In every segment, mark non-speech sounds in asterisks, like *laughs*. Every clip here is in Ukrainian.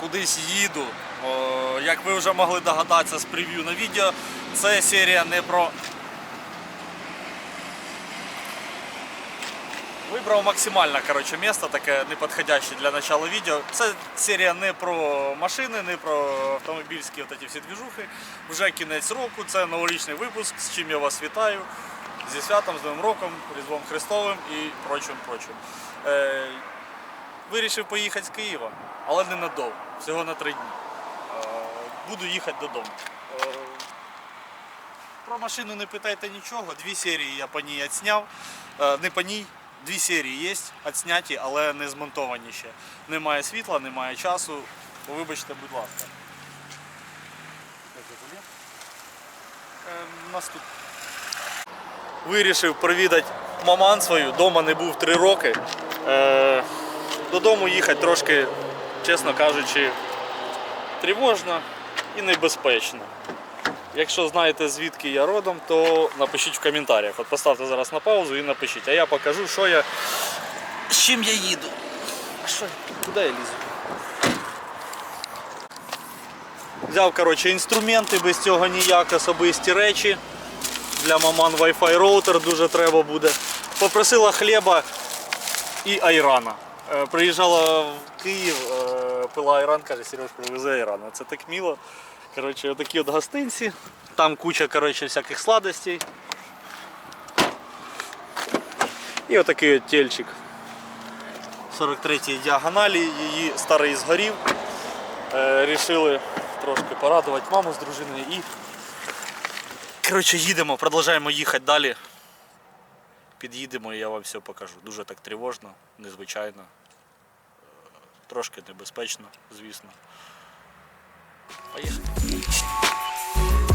кудись їду. Як ви вже могли догадатися з прев'ю на відео, це серія не про. Вибрав максимально коротше, місце, таке неподходяще для начала відео. Це серія не про машини, не про автомобільські от всі двіжухи. Вже кінець року, це новорічний випуск, з чим я вас вітаю. Зі святом, з Новим роком, Різдвом Христовим і прочим, прочим. Вирішив поїхати з Києва, але не надовго, всього на три дні. Е, буду їхати додому. Е, про машину не питайте нічого. Дві серії я по ній відсняв. Е, Не по ній. Дві серії є, відсняті, але не змонтовані ще. Немає світла, немає часу. Вибачте, будь ласка. Тут вирішив провідати маман свою, дома не був три роки. Додому їхати трошки, чесно кажучи, тривожно і небезпечно. Якщо знаєте звідки я родом, то напишіть в коментарях. От поставте зараз на паузу і напишіть. А я покажу, що я. З чим я їду. А що? Куди я лізу? Взяв коротше, інструменти, без цього ніяк особисті речі. Для маман Wi-Fi роутер дуже треба буде. Попросила хліба і айрана. Е, Приїжджала в Київ, е, пила айран, каже, Сереж, привези айран. Це так мило. Коротше, отакі от гостинці. Там куча коротше, всяких сладостей. І отакий от тельчик. 43-й діагоналі, її старий згорів. Е, рішили трошки порадувати маму з дружиною і Коротше, їдемо, продовжуємо їхати далі. Під'їдемо і я вам все покажу. Дуже так тривожно, незвичайно. Трошки небезпечно, звісно. Поїхали.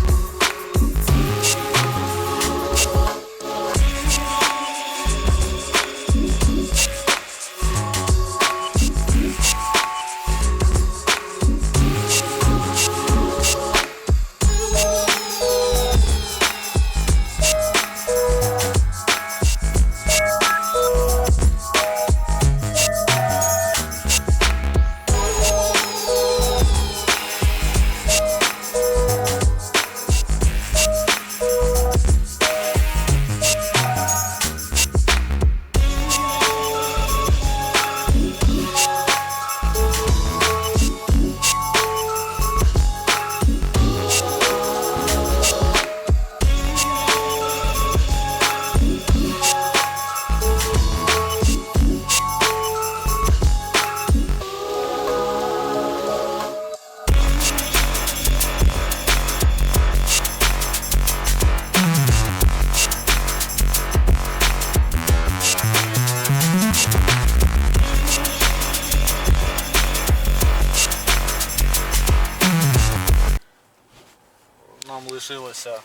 Лишилося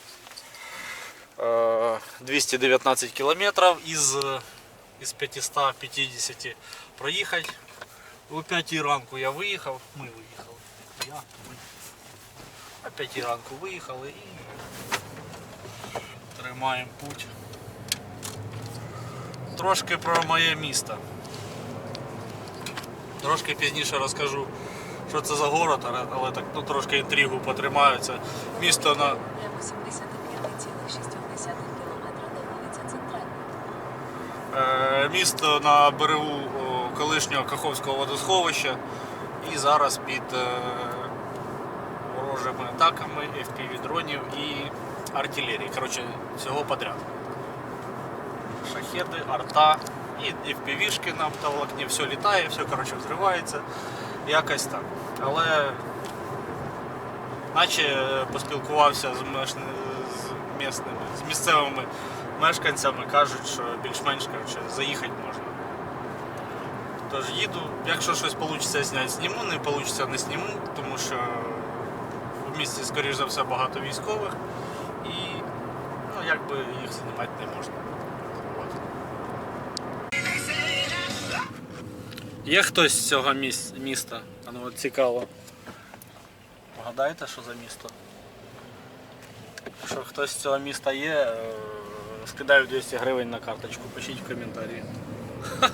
е, 219 кілометрів із, е, із 550 проїхати. О 5 ранку я виїхав, ми виїхали. Я, ми. О 5 ранку виїхали і тримаємо путь. Трошки про моє місто. Трошки пізніше розкажу, що це за город, але, але так ну, трошки інтригу потримаю. Це місто на Прямо 75,6 кілометра до вулиця Центральна. Е, місто на берегу колишнього Каховського водосховища і зараз під е, ворожими атаками FPV дронів і артилерії. Коротше, всього подряд. Шахеди, арта і FPV-шки на оптоволокні, все літає, все коротше, взривається. Якось так. Але наче поспілкувався з, мешн... з місними, з місцевими мешканцями, кажуть, що більш-менш заїхати можна. Тож їду, якщо щось вийде зняти, зніму, не вийде, не зніму, тому що в місті, скоріш за все, багато військових і ну, якби їх знімати не можна. Є хтось з цього міста? Ну цікаво. Вгадайте, що за місто? Якщо хтось з цього міста є, е, скидаю 200 гривень на карточку, пишіть в коментарі. *laughs*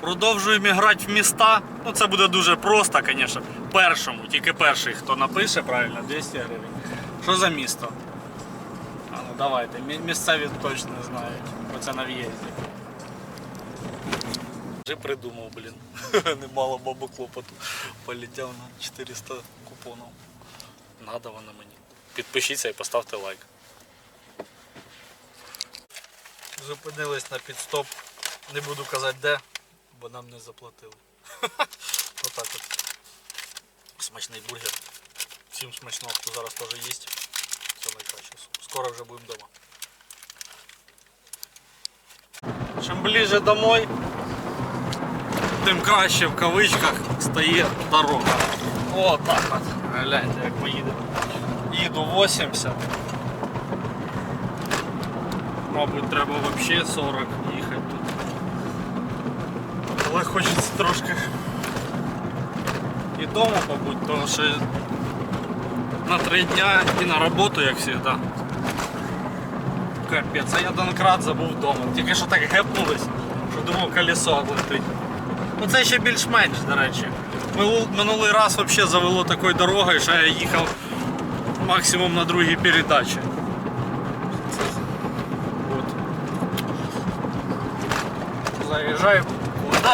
Продовжуємо грати в міста. Ну це буде дуже просто, звісно. Першому, тільки перший, хто напише правильно, 200 гривень. Що за місто? А ну давайте, місцеві точно знають, бо це на в'їзді. Вже придумав, блін. *laughs* Немало бабу клопоту. Полетів на 400 купонів. Надо воно мені. Підпишіться і поставте лайк. Зупинились на підстоп. Не буду казати де, бо нам не заплатили. *laughs* Отак от. Смачний бургер. Всім смачного, хто зараз теж їсть. Все найкраще. Скоро вже будемо вдома. Чим ближе домой, тим краще в кавичках стає дорога. О, так от. Гляньте, як ми їдемо. Їду 80. Мабуть, треба взагалі 40 їхати тут. Але хочеться трошки і вдома побути, тому що на три дня і на роботу, як завжди. Капець, а я Донкрат забув вдома. Тільки що так гепнулись, що думав колесо летить. Ну це ще більш-менш, до речі. Минулий раз взагалі завело такою дорогою, що я їхав максимум на другій передачі. От. Заїжджаю куди?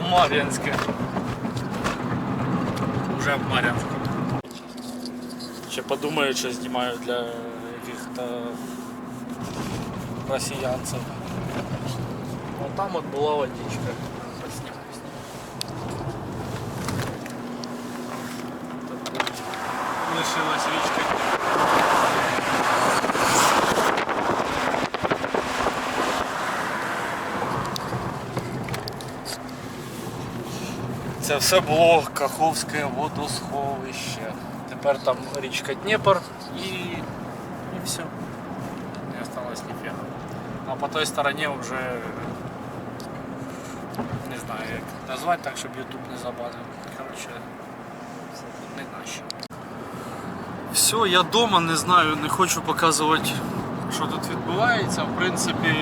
В Мар'янське. Уже в Мар'янську. Ще подумають, що знімаю для яких-то росіянців. Там от була водичка. Поснімаю. Тут лишилась річка. Це все було Каховське водосховище. Тепер там річка Дніпр і, і все. Не осталось ніфіга. А по той стороні вже не знаю як назвати так, щоб YouTube не забанив. Коротше, не наші. Все, я вдома, не знаю, не хочу показувати, що тут відбувається. В принципі,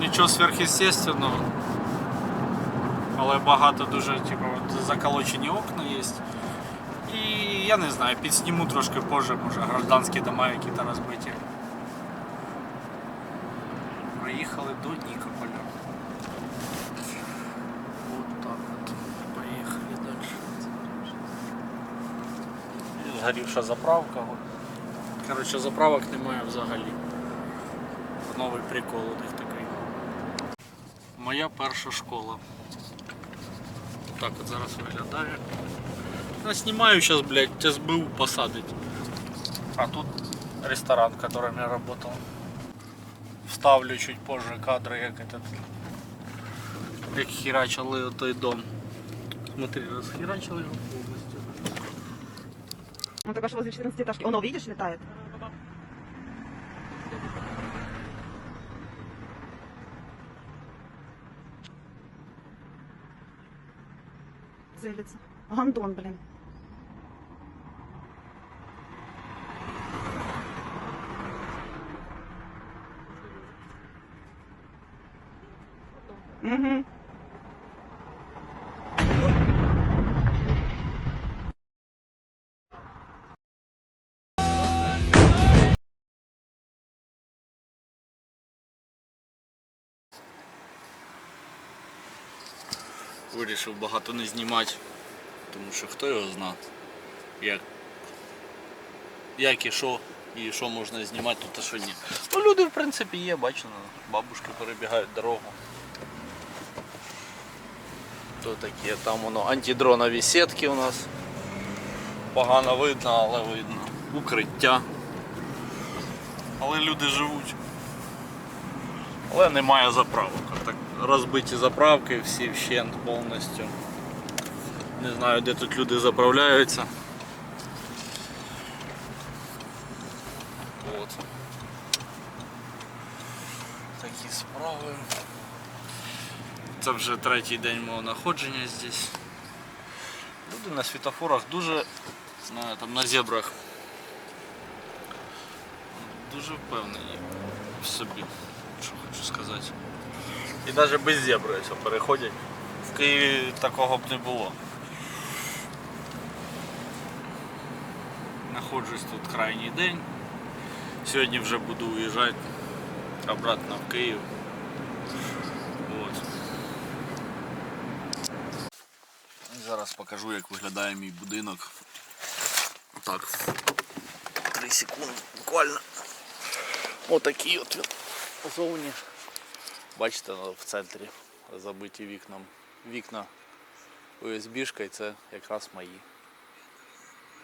нічого сверхъестественного. Але багато дуже типу, заколочені окна є. І я не знаю, підсніму трошки позже, може гражданські дома які-то розбиті. Приїхали до Нікополя. Вот так от. Поїхали далі. Згорівша заправка. Коротше, заправок немає взагалі. Новий прикол у них такий. Моя перша школа. Так от зараз виглядає. Знімаю зараз, блядь, СБУ посадить. А тут ресторан, в котором я работал. Вставлю чуть позже кадры, як этот як херачили той дом. Смотри, расхерачили его полностью. Он только что возле 14 этажки. Он, видишь, летает. Целится. Гандон, блин. Вирішив багато не знімати, тому що хто його зна, як, як і що, і що можна знімати, тут а що ні. Ну люди в принципі є, бачу, ну, бабушки перебігають дорогу. То такі, там воно антидронові сітки у нас. Погано видно, але видно. Укриття. Але люди живуть. Але немає заправок. Так розбиті заправки, всі вщент повністю. Не знаю, де тут люди заправляються. От. Такі справи. Це вже третій день мого знаходження здесь. Люди на світофорах дуже знаю, там на зебрах. Дуже впевнені в собі, що хочу сказати. І навіть без зебри ось переходять. В Києві такого б не було. Находжусь тут крайній день. Сьогодні вже буду уїжджати обратно в Київ. Зараз покажу, як виглядає мій будинок. Так. 3 секунди буквально. Отакий от він зовні. Бачите, в центрі забиті вікном. Вікна USB-шка і це якраз мої.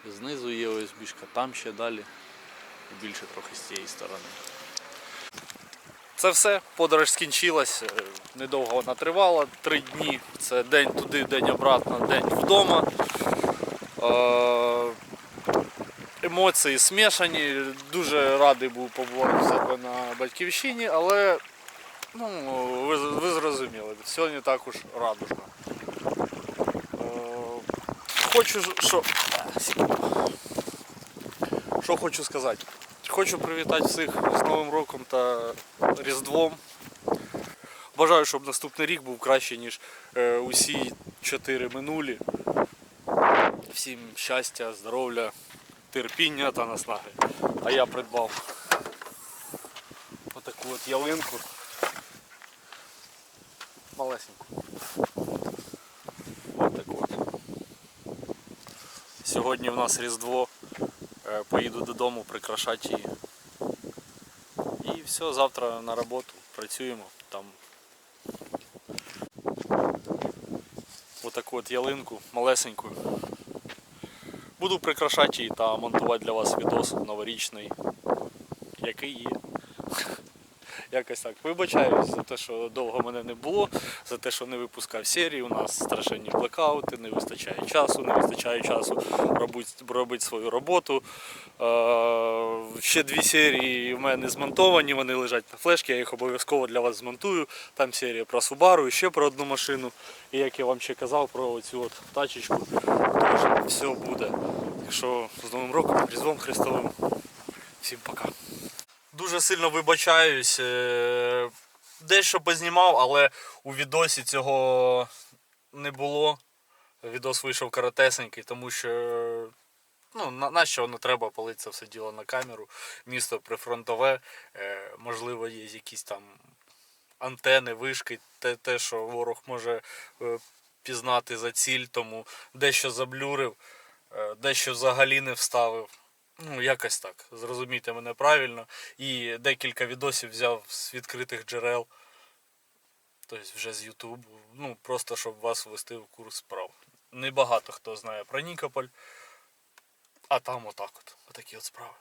Знизу є USB-шка, там ще далі. Більше трохи з цієї сторони. Це все. Подорож скінчилась. Е, Недовго вона тривала. Три дні. Це день туди, день обратно, день вдома. Е, Емоції смішані. Дуже радий був побувати в себе на батьківщині, але ну, ви, ви зрозуміли, все не так уж радужно. Е, Хочу, що. Що хочу сказати? Хочу привітати всіх з Новим роком та Різдвом. Бажаю, щоб наступний рік був кращий, ніж е, усі чотири минулі. Всім щастя, здоров'я, терпіння та наснаги. А я придбав отаку от ялинку. Малесеньку. Отаку от. Сьогодні в нас Різдво. Е, Поїду додому прикрашати її. І все, завтра на роботу працюємо там. Отаку от ялинку малесеньку. Буду прикрашати її та монтувати для вас відос новорічний, який є. Якось так. Вибачаюсь за те, що довго мене не було, за те, що не випускав серії. У нас страшенні блекаути, не вистачає часу, не вистачає часу робити, робити свою роботу. Е, ще дві серії в мене змонтовані, вони лежать на флешці, я їх обов'язково для вас змонтую. Там серія про Subaru, і ще про одну машину. І як я вам ще казав про цю от тачечку, теж все буде. Так що з Новим роком, Різдвом Христовим. Всім пока. Дуже сильно вибачаюсь. е, Дещо познімав, але у відосі цього не було. Відос вийшов коротесенький, тому що ну, на, що воно треба палити це все діло на камеру. Місто прифронтове, е, можливо, є якісь там антени, вишки, те, те що ворог може е, пізнати за ціль, тому дещо заблюрив, дещо взагалі не вставив. Ну, якось так. Зрозумійте мене правильно. І декілька відосів взяв з відкритих джерел. Тобто вже з Ютубу. Ну, просто щоб вас ввести в курс справ. Небагато хто знає про Нікополь. А там отак от. Отакі от справи.